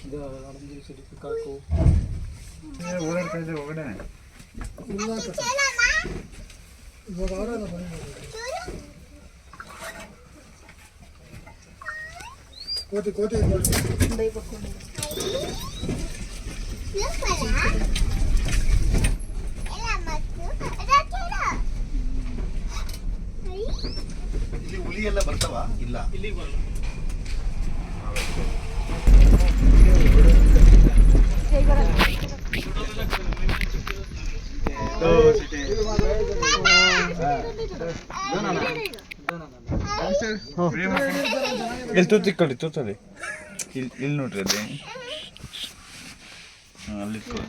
ಇದ್ದೆ ಒಳಗಡೆ ಕೋತಿ ಕೋತಿ ಇಲ್ಲಿ ಹುಲಿ ಎಲ್ಲ ಬರ್ತಾವ? ಇಲ್ಲ ಇಲ್ಲಿ. ತೂತಿಕೊಳ್ಳಿ ತೂತಲ್ಲಿ. ಇಲ್ಲಿ ಇಲ್ಲಿ ನೋಡ್ರಿ ಅಲ್ಲಿ. ಅಲ್ಲಿ ಇಟ್ಕೊಳ್ಳಿ.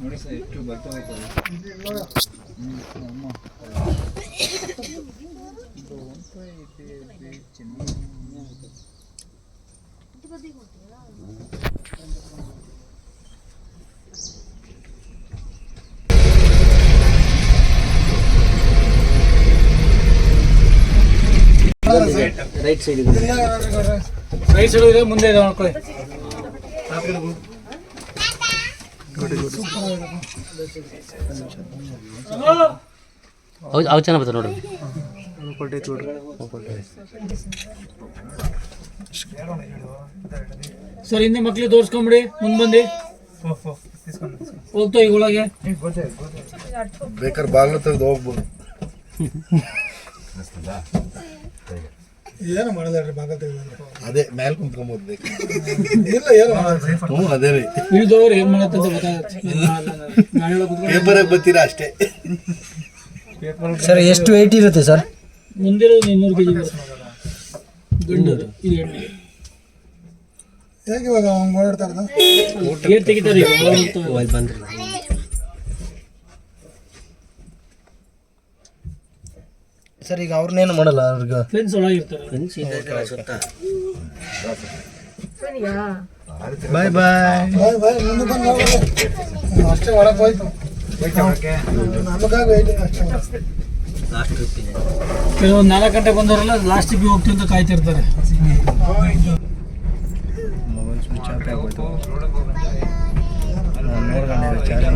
ನೋಡಿ ಸರ್ ಎಷ್ಟು ಬರ್ತಾ ಹೋಯ್ತದೆ ರೈಟ್ ಸೈಡ್ ರೈಟ್ ಸೈಡ್ ಇದೆ ಮುಂದೆ ಇದೆ. ನೋಡ್ಕೊಳ್ಳಿ ಅವು ಅವು ಚೆನ್ನಾಗಿ ಬರ್ತಾವೆ ನೋಡ್ರಿ ಸರ್ ಹಿಂದೆ ಮಕ್ಳಿಗೆ ತೋರಿಸ್ಕೊಂಬಿಡಿ ಮುಂದೆ ಬಂದು ಹೋಗ್ತಾ ಈಗ ಒಳಗೆ ಬೇಕಾದ್ರೆ ಬಾಗಿಲು ತೆಗೆದು ಹೋಗ್ಬೋದು ಏನು ಮಾಡಲ್ಲ ಬಾಗಲ್ ತೆಗೆದ್ರೆ ಅದೇ ಮೇಲೆ ಕುಂತ್ಕೊಂಬೋದು ಇಲ್ಲ ಏನು ಹ್ಞೂ ಅದೇ ರೀ. ಇಳಿದವ್ರು ಏನ್ ಮಾಡತ್ತೆ ಅಂತ ಗೊತ್ತಾಗತ್ತೆ. ಪೇಪರಾಗಿ ಬರ್ತೀರಾ ಅಷ್ಟೇ. ಸರ್ ಎಷ್ಟು ವೆಯ್ಟ್ ಇರುತ್ತೆ ಸರ್? ಮುಂದಿರೋದು ಇನ್ನೂರು ಕೆಜಿ ಗಂಡದು ಇದು ಹೇಗೆ ಇವಾಗ ಅವ್ನು ಓಡಾಡ್ತಾ ಇರೋದು? ಗೇಟ್ ತೆಗಿತಾರೆ ಈಗ ಹೋಗ್ತವೆ. ಅಲ್ಲಿ ಬಂದ್ರಿ ಸರ್ ಈಗ ಅವ್ರನ್ನೇನು ಮಾಡಲ್ಲ? ಅವ್ರಿಗೆ ಫ್ರೆಂಡ್ಸ್ ಒಳಗಿರ್ತಾರೆ ಫ್ರೆಂಡ್ಸ್ ಇದೆ ಸುತ್ತ ಬಾಯ್ ಬಾಯ್ ಬಾಯ್ ಬಾಯ್ ಮುಂದೆ ಬಂದು ಅಷ್ಟೇ ಒಳಗೆ ಹೋಯ್ತು. ನಮಗಾಗಿ ವೆಯ್ಟಿಂಗ್ ಅಷ್ಟೇ ಕೆಲವೊಂದು ನಾಲ್ಕು ಗಂಟೆ ಬಂದವರೆಲ್ಲ ಲಾಸ್ಟಿಗೆ ಹೋಗ್ತೀವಿ ಅಂತ ಕಾಯ್ತಿರ್ತಾರೆ. ಮೊಬೈಲ್ ಸ್ವಿಚ್ ಆಫ್ ಆಗೋಯ್ತು ನೋಡ್ಕೊಂಡೆ ಚಾರ್ಜ್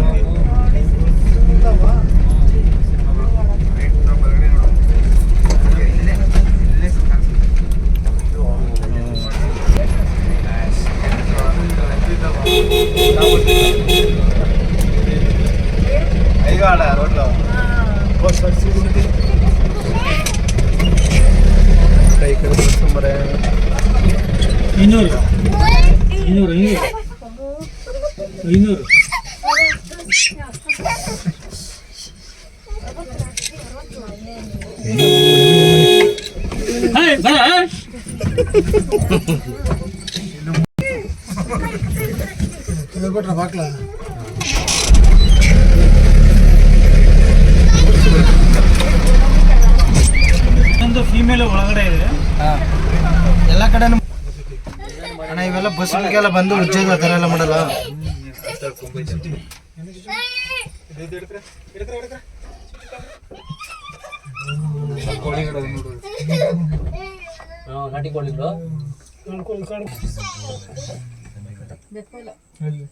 ಇನ್ನೂರು ಇನ್ನೂರು ಇನ್ನೂರು ಇನ್ನೂರು ಹಾಯ್ ಬರ ಇದು ಬಿಟ್ರೆ ಬಾಕ್ಲ ಒಂದು ಫೀಮೇಲ್ ಒಳಗಡೆ ಇದೆ ಎಲ್ಲ ಕಡೆನೂ ಅಣ್ಣ ಇವೆಲ್ಲ ಬಸ್ಗಳಿಗೆಲ್ಲ ಬಂದು ಉಜ್ಜೋದು ಆ ಥರ ಎಲ್ಲ ಮಾಡಲ್ಲ ನಾಟಿ ಕೋಳಿಗಳು después lo... Dale.